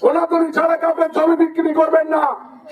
সনাতনী ছাড়া কাউকে জমি বিক্রি করবেন না।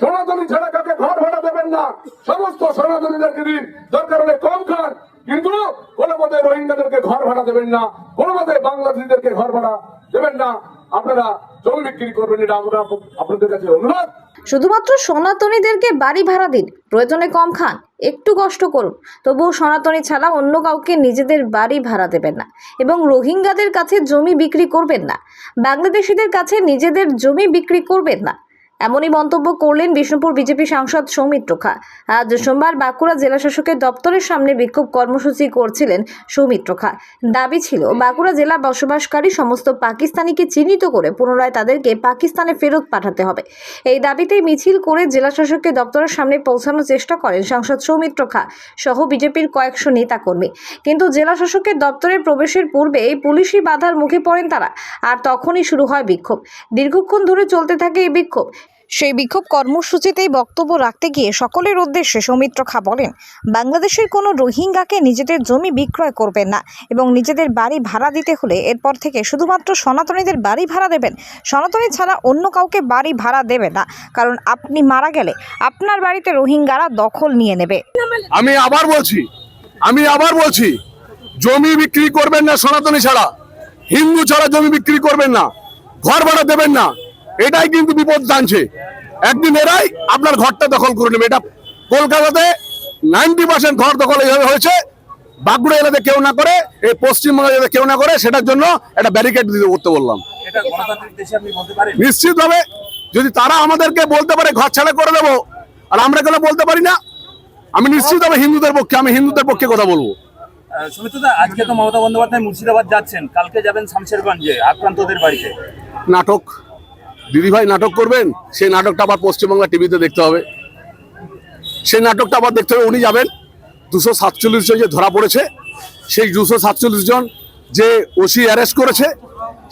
সনাতনী ছাড়া কাউকে ঘর ভাড়া দেবেন না। সমস্ত সনাতনীদেরকে দিন। দরকার হলে কম খান। কিন্তু কোনো মতে রোহিঙ্গাদেরকে ঘর ভাড়া দেবেন না। কোনো মতে বাংলাদেশিদেরকে ঘর ভাড়া দেবেন না। আপনারা জমি বিক্রি করবেন, এটা আমরা আপনাদের কাছে অনুরোধ। শুধুমাত্র সনাতনীদেরকে বাড়ি ভাড়া দিন, প্রয়োজনে কম খান, একটু কষ্ট করুন। তবুও সনাতনী ছাড়া অন্য কাউকে নিজেদের বাড়ি ভাড়া দেবেন না এবং রোহিঙ্গাদের কাছে জমি বিক্রি করবেন না। বাংলাদেশিদের কাছে নিজেদের জমি বিক্রি করবেন না। এমনই মন্তব্য করলেন বিষ্ণুপুর বিজেপি সাংসদ সৌমিত্র খা। আজ সোমবার বাঁকুড়া জেলা শাসকের দপ্তরের সামনে বিক্ষোভ কর্মসূচি করছিলেন সৌমিত্র খা। দাবি ছিল, বাঁকুড়া জেলা বসবাসকারী সমস্ত পাকিস্তানিকে চিহ্নিত করে পুনরায় তাদেরকে পাকিস্তানে ফেরত পাঠাতে হবে। এই দাবিতে মিছিল করে জেলা শাসকের দপ্তরের সামনে পৌঁছানোর চেষ্টা করেন সাংসদ সৌমিত্র খা সহ বিজেপির কয়েকশো নেতাকর্মী। কিন্তু জেলা শাসকের দপ্তরে প্রবেশের পূর্বে এই পুলিশি বাধার মুখে পড়েন তারা। আর তখনই শুরু হয় বিক্ষোভ। দীর্ঘক্ষণ ধরে চলতে থাকে এই বিক্ষোভ। সেই বিক্ষোভ কর্মসূচিতেই বক্তব্য রাখতে গিয়ে সকলের উদ্দেশ্যে সৌমিত্র খা বলেন, বাংলাদেশের কোনো রোহিঙ্গাকে নিজেদের জমি বিক্রয় করবেন না এবং নিজেদের বাড়ি ভাড়া দিতে হলে এরপর থেকে শুধুমাত্র সনাতনীদের বাড়ি ভাড়া দেবেন। সনাতনী ছাড়া অন্য কাউকে বাড়ি ভাড়া দেবে না, কারণ আপনি মারা গেলে আপনার বাড়িতে রোহিঙ্গারা দখল নিয়ে নেবে। আমি আবার বলছি, আমি আবার বলছি, জমি বিক্রি করবেন না সনাতনী ছাড়া, হিন্দু ছাড়া জমি বিক্রি করবেন না, ঘর ভাড়া দেবেন না। এটাই কিন্তু বিপদ জানছে। একদিন এরাই আপনার ঘরটা দখল করে নেবে। এটা কলকাতাতে নাইনটি পার্সেন্ট ঘর দখল এইভাবে হয়েছে। বাঁকুড়া এলাকাতে কেউ না করে এই পশ্চিমবঙ্গে যাতে কেউ না করে সেটার জন্য একটা ব্যারিকেড দিতে করতে বললাম। নিশ্চিতভাবে যদি তারা আমাদেরকে বলতে পারে ঘর ছাড়া করে দেবো আর আমরা কেন বলতে পারি না? আমি নিশ্চিতভাবে হিন্দুদের পক্ষে আমি হিন্দুদের পক্ষে কথা বলব। আজকে তো মমতা বন্দ্যোপাধ্যায় মুর্শিদাবাদ যাচ্ছেন। কালকে যাবেন শামশেরগঞ্জে আক্রান্তদের বাড়িতে। নাটক। দিদিভাই নাটক করবেন সেই নাটকটা আবার পশ্চিমবাংলা টিভিতে দেখতে হবে। সেই নাটকটা আবার দেখতে হবে উনি যাবেন দুশো সাতচল্লিশ জন যে ধরা পড়েছে সেই দুশো সাতচল্লিশ জন যে ওসি অ্যারেস্ট করেছে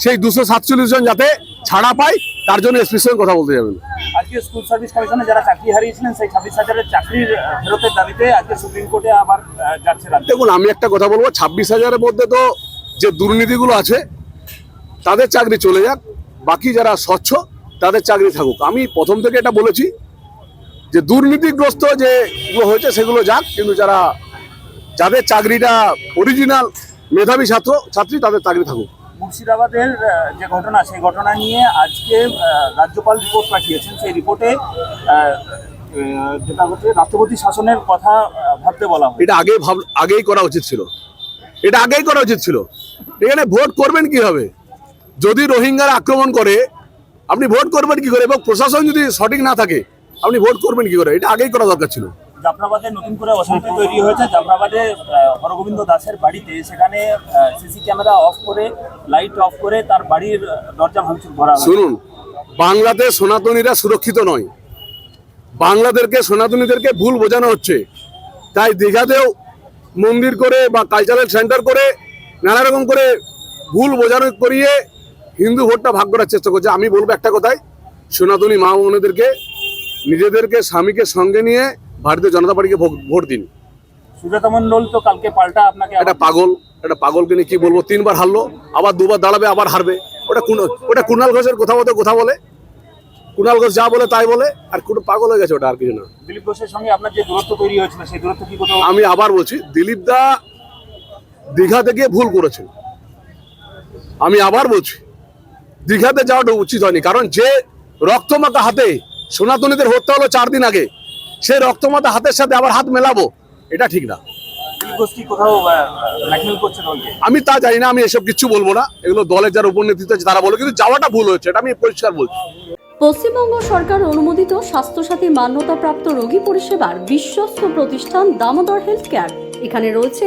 সেই দুশো সাতচল্লিশ জন যাতে ছাড়া পায় তার জন্য এসপির সঙ্গে কথা বলতে যাবেন। আজকে স্কুল সার্ভিস কমিশনে যারা চাকরি হারিয়েছিলেন সেই ছাব্বিশ হাজারের চাকরির ফেরতের দাবিতে আজকে সুপ্রিম কোর্টে আবার যাচ্ছে দেখুন আমি একটা কথা বলব ছাব্বিশ হাজারের মধ্যে তো যে দুর্নীতিগুলো আছে তাদের চাকরি চলে যাক বাকি যারা স্বচ্ছ তাদের চাকরি থাকুক। আমি প্রথম থেকে এটা বলেছি যে দুর্নীতিগ্রস্ত যেগুলো হয়েছে সেগুলো যাক কিন্তু যারা যাদের চাকরিটা অরিজিনাল মেধাবী ছাত্র ছাত্রী তাদের চাকরি থাকুক। মুর্শিদাবাদের যে ঘটনা সেই ঘটনা নিয়ে আজকে রাজ্যপাল রিপোর্ট পাঠিয়েছেন। সেই রিপোর্টে যেটা হচ্ছে রাষ্ট্রপতি শাসনের কথা ভাবতে বলা হয় এটা আগেই ভাব আগেই করা উচিত ছিল। এটা আগেই করা উচিত ছিল। এখানে ভোট করবেন কি হবে? যদি রোহিঙ্গারা আক্রমণ করে আপনি ভোট করবেন কি করে? এবং প্রশাসন যদি সঠিক না থাকে আপনি ভোট করবেন কি করে? এটা আগেই করা দরকার ছিল। জাফরাবাদে নতুন করে অশান্তি তৈরি হয়েছে। জাফরাবাদে হরগোবিন্দ দাসের বাড়িতে সেখানে সিসি ক্যামেরা অফ করে লাইট অফ করে তার বাড়ির দরজা ভাঙচুর করা শুনুন বাংলাতে সনাতনীরা সুরক্ষিত নয়। সনাতনীদেরকে ভুল বোঝানো হচ্ছে। তাই দীঘাতেও মন্দির করে বা কালচারাল সেন্টার করে নানা রকম করে ভুল বোঝানো করিয়ে হিন্দু ভোটটা ভাগ করার চেষ্টা করছে। আমি বলব একটা কথাই সনাতনী মা বোনেদেরকে নিজেদেরকে স্বামীকে সঙ্গে নিয়ে ভারতীয় জনতা পার্টিকে ভোট- দিন। সুজাতা মন্ডল তো কালকে পাল্টা আপনাকে একটা পাগল একটা পাগলকে নিয়ে কি বলব? তিনবার হারলো আবার দুবার দাঁড়াবে আবার হারবে। ওটা ওটা কুণাল ঘোষের কথা মতো কথা বলে। কুণাল ঘোষ যা বলে তাই বলে আর কোনো পাগল হয়ে গেছে ওটা আর কিছু না। দিলীপ ঘোষের সঙ্গে আপনার যে দূরত্ব তৈরি হয়েছিল সেই দূরত্ব কি কোথাও আমি আবার বলছি দিলীপ দা দীঘাতে গিয়ে ভুল করেছেন। আমি আবার বলছি দীঘাতে যাওয়াটা উচিত হয়নি। কারণ যে রক্তমাতা হাতে সনাতনীদের হত্যা হলো চার দিন আগে সেই রক্তমাতা হাতের সাথে আবার হাত মেলাবো এটা ঠিক না। আমি তা জানি না আমি এসব কিছু বলব না। এগুলো দলের যারা উপনেতৃত্ব আছে তারা বলে কিন্তু যাওয়াটা ভুল হয়েছে এটা আমি পরিষ্কার বলছি। পশ্চিমবঙ্গ সরকার অনুমোদিত স্বাস্থ্যসাথী মান্যতাপ্রাপ্ত রোগী পরিষেবার বিশ্বস্ত প্রতিষ্ঠান দামোদর হেলথ কেয়ার। এখানে রয়েছে